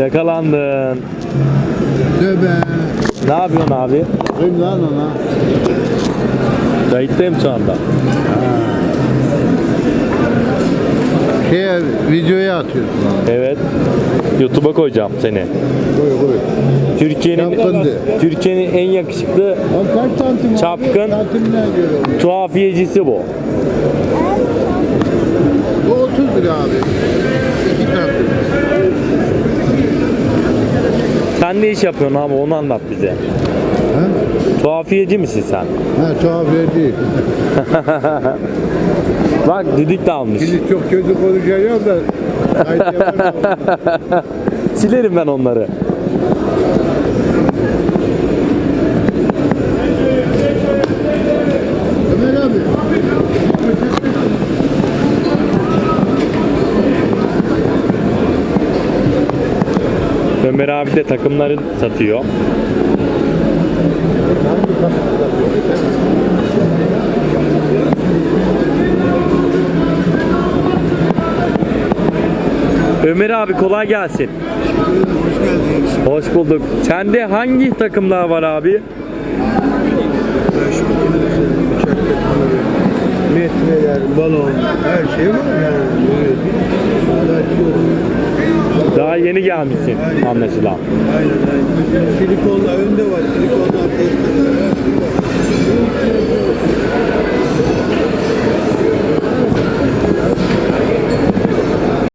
Yakalandın. Tövbe. Ne yapıyorsun abi? Kim lan ona? Kayıttayım şu anda. Şeye, videoya atıyorsun. Evet. YouTube'a koyacağım seni. Koy koy. Türkiye'nin. Türkiye'nin en yakışıklı? Çapkın. Tuhafiyecisi bu. Bu 30 lira abi. 2 santim. Sen ne iş yapıyorsun abi onu anlat bize. Ha? Tuhafiyeci misin sen? Ha tuhaf değil. Bak düdük de almış. Şimdi çok kötü konuşacağım da. Silerim ben onları. Ömer abi de takımları satıyor. Ömer abi kolay gelsin. Hoş geldiniz. Hoş bulduk. Sende hangi takımlar var abi? Metreler, balon, her şey var yani. Daha yeni gelmişsin anlaşılan. Aynen aynen. Silikonla önde var, silikonla test